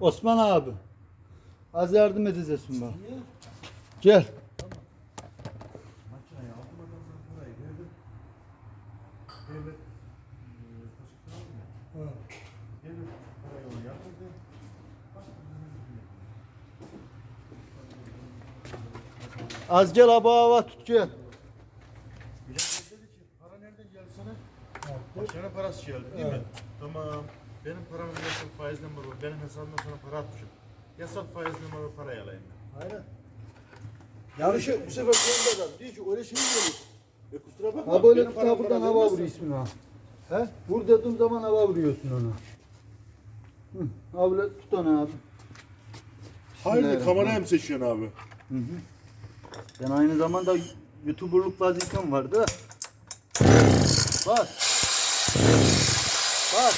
Osman abi. Az yardım edeceksin bana. Gel. Az gel abi hava tut gel. Bilal dedi ki para nereden geldi sana? Başkanın parası geldi değil mi? Tamam. Benim paramın yasal faiz numarası var. Benim hesabımdan sana para atmışım. Yasal faiz numaralı parayı alayım ben. Aynen. Yanlış bu sefer kendi adam. Diyor ki öyle şey mi olur? E kusura bakma. Ha böyle benim param bana hava vermezsen- vuruyor ismini ha. He? Vur dediğim zaman hava vuruyorsun onu. Hı. Böyle tut onu abi. Hayırdır kamerayı mı seçiyorsun abi? Hı hı. Ben aynı zamanda YouTuber'luk vazifem vardı. Bak. Bak.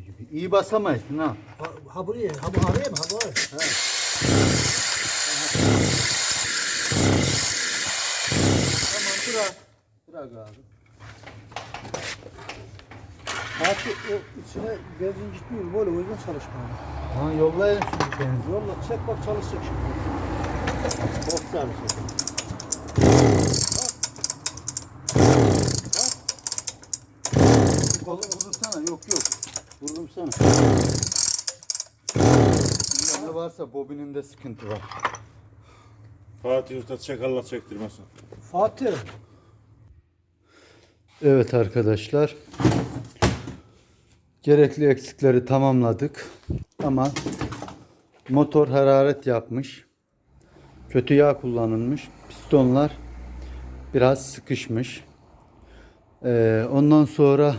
Gibi. İyi basamayısın ha. Ha, ha buraya, ha bu araya mı? Ha bu araya. Tamam bırak. Bırak abi. Artık o içine benzin gitmiyor böyle o yüzden çalışmıyor. Ha yollayın şimdi kendinizi. Yolla çek bak çalışacak şimdi. Çok çalışın. Kolu vurursana yok yok. Vururum sana. Bunda varsa bobininde sıkıntı var. Fatih Usta çakallar çektirmesin. Fatih. Evet arkadaşlar. Gerekli eksikleri tamamladık. Ama motor hararet yapmış. Kötü yağ kullanılmış. Pistonlar biraz sıkışmış. Ee, ondan sonra